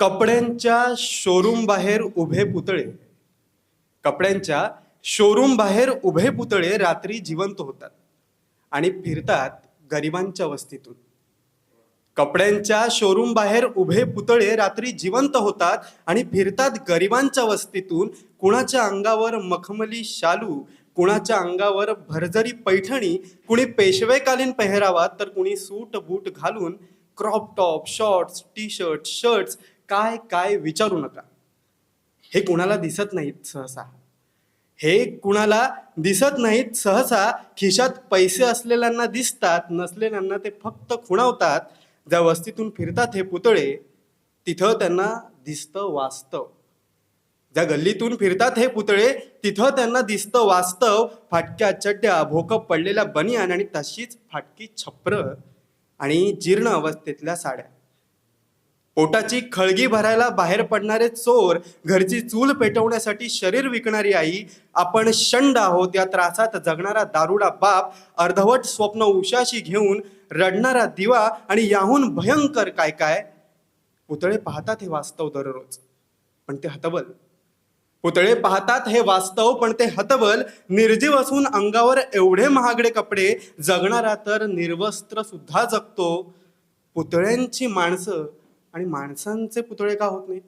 कपड्यांच्या शोरूम बाहेर उभे पुतळे. कपड्यांच्या शोरूम बाहेर उभे पुतळे रात्री जिवंत होतात आणि फिरतात गरिबांच्या वस्तीतून. कपड्यांच्या शोरूम बाहेर उभे पुतळे रात्री जिवंत होतात आणि फिरतात गरिबांच्या वस्तीतून. कुणाच्या अंगावर मखमली शालू कुणाच्या अंगावर भरजरी पैठणी कुणी पेशवेकालीन पेहरावा तर कुणी सूट बूट घालून. Crop top shorts T shirt shirts काय काय विचारू नका. हे कुणाला दिसत नाहीत सहसा. हे कुणाला दिसत नाहीत सहसा खिशात पैसे असलेल्यांना दिसतात नसलेल्यांना ते फक्त खुणावतात. ज्या वस्तीतून फिरतात हे पुतळे तिथं त्यांना दिसतं वास्तव. ज्या गल्लीतून फिरतात हे पुतळे तिथं त्यांना दिसतं वास्तव. फाटक्या चड्ड्या भोकं पडलेल्या बनियान आणि तशीच फाटकी छप्र आणि जीर्ण अवस्थेतल्या साड्या. पोटाची खळगी भरायला बाहेर पडणारे चोर घरची चूल पेटवण्यासाठी शरीर विकणारी आई आपण शंड आहोत या त्रासात जगणारा दारुडा बाप अर्धवट स्वप्न उशाशी घेऊन रडणारा दिवा आणि याहून भयंकर काय काय? पुतळे पाहतात हे वास्तव दररोज पण ते हतबल. पुतळे पाहतात हे वास्तव पण ते हतबल. निर्जीव असून अंगावर एवढे महागडे कपडे जगणारा तर निर्वस्त्र सुद्धा जगतो. पुतळ्यांची माणसं आणि माणसांचे पुतळे का होत नाहीत?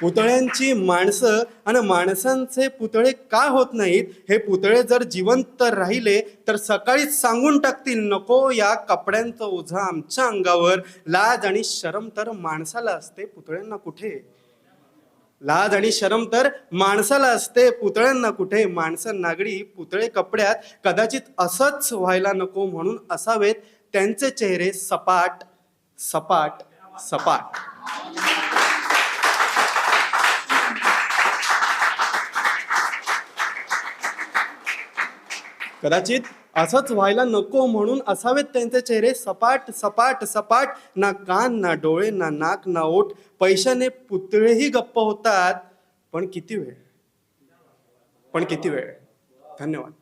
पुतळ्यांची माणसं आणि माणसांचे पुतळे का होत नाहीत? हे पुतळे जर जिवंत राहिले तर सकाळीच सांगून टाकतील नको या कपड्यांचं ओझं आमच्या अंगावर. लाज आणि शरम तर माणसाला असते पुतळ्यांना कुठे? लाज आणि शरम तर माणसाला असते. पुतळ्यांना कुठे? माणसं नागडी पुतळे कपड्यात कदाचित असंच व्हायला नको म्हणून असावेत. त्यांचे चेहरे सपाट सपाट सपाट. कदाचित असंच व्हायला नको म्हणून असावेत त्यांचे चेहरे. सपाट सपाट सपाट. ना कान ना डोळे ना नाक ना ओठ. पैशाने पुतळेही गप्प होतात. पण किती वेळ? पण किती वेळ? धन्यवाद.